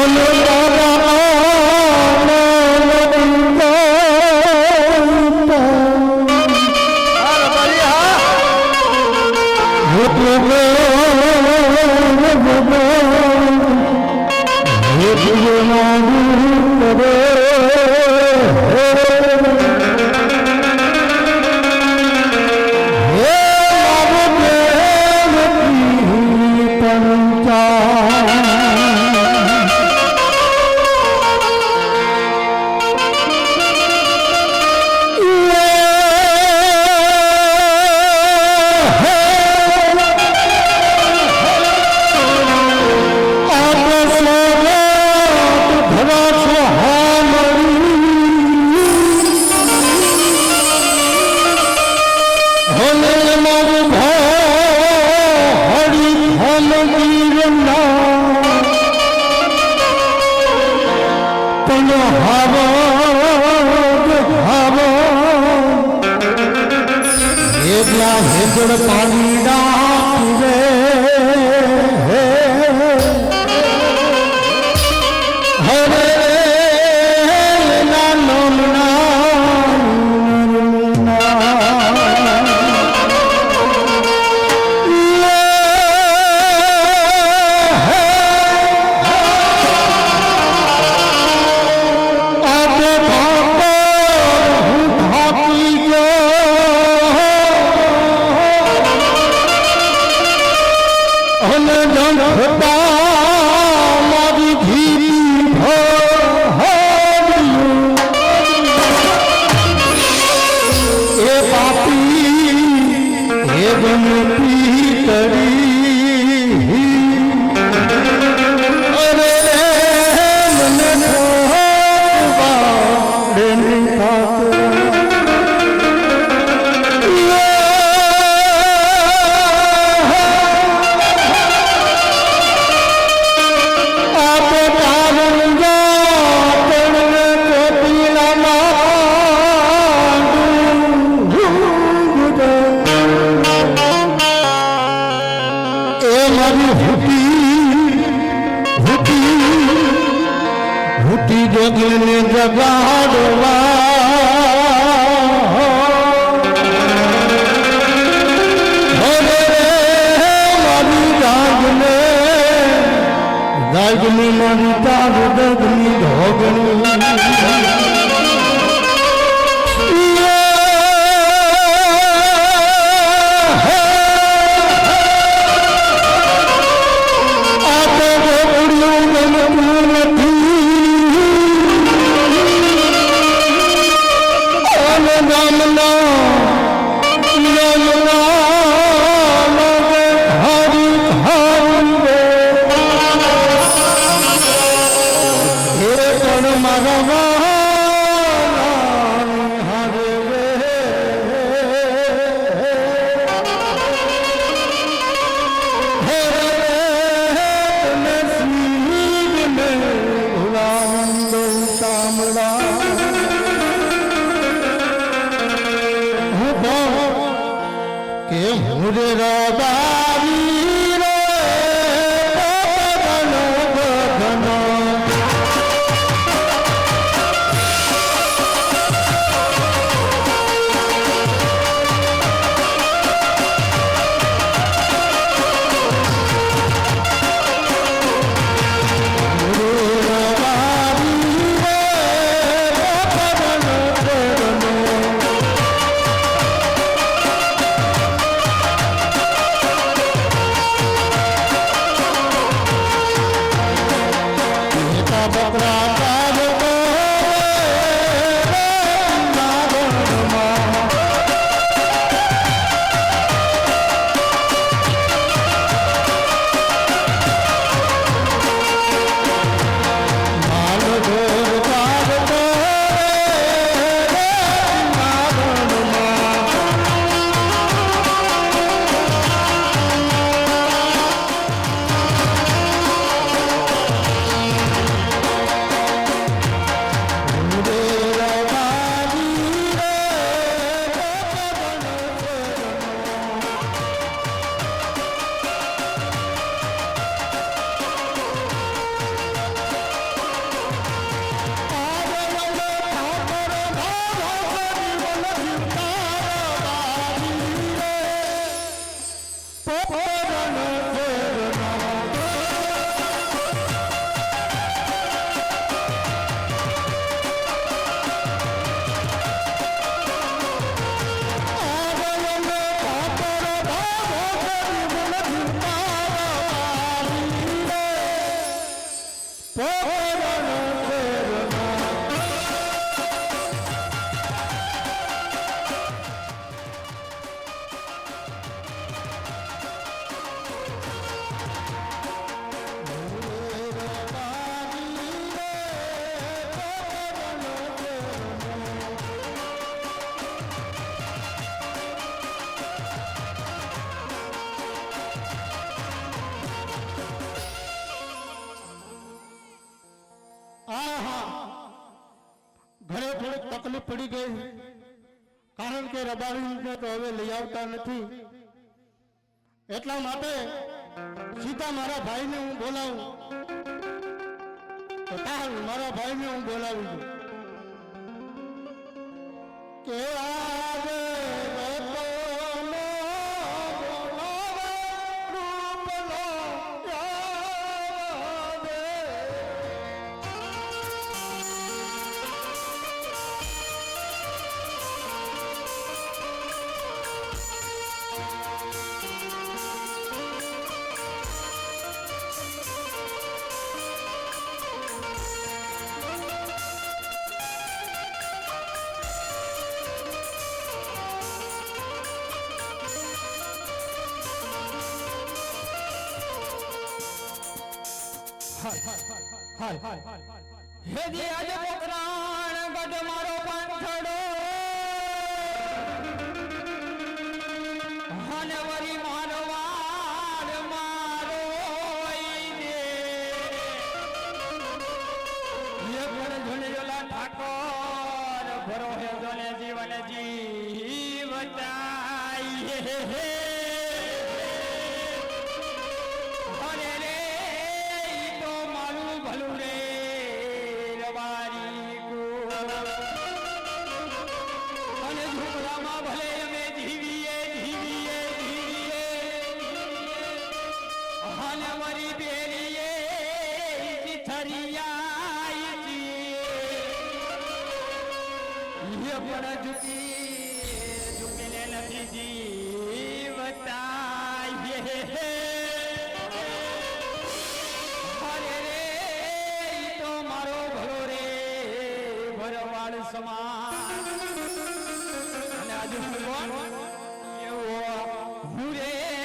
হলো ભાવો ભાવો એટલા હેતળ પાણી he મારી હુટી હુટી હુટી જોગીને જગાડવા. દાગની મનતા દગની ઢોગણી Ram પડી ગઈ. કારણ કે રબારીને તો હવે લઈ આવતા નથી. એટલા માટે સીધા મારા ભાઈને હું બોલાવું. તાર મારા ભાઈને હું બોલાવું કે આજે હે મારો પાંથડો હને વરી મારો વાર મારો ઈદે હે ઘર ભરો હે જીવન જીવતાઈ. હે હરે કોણ એવો હું રે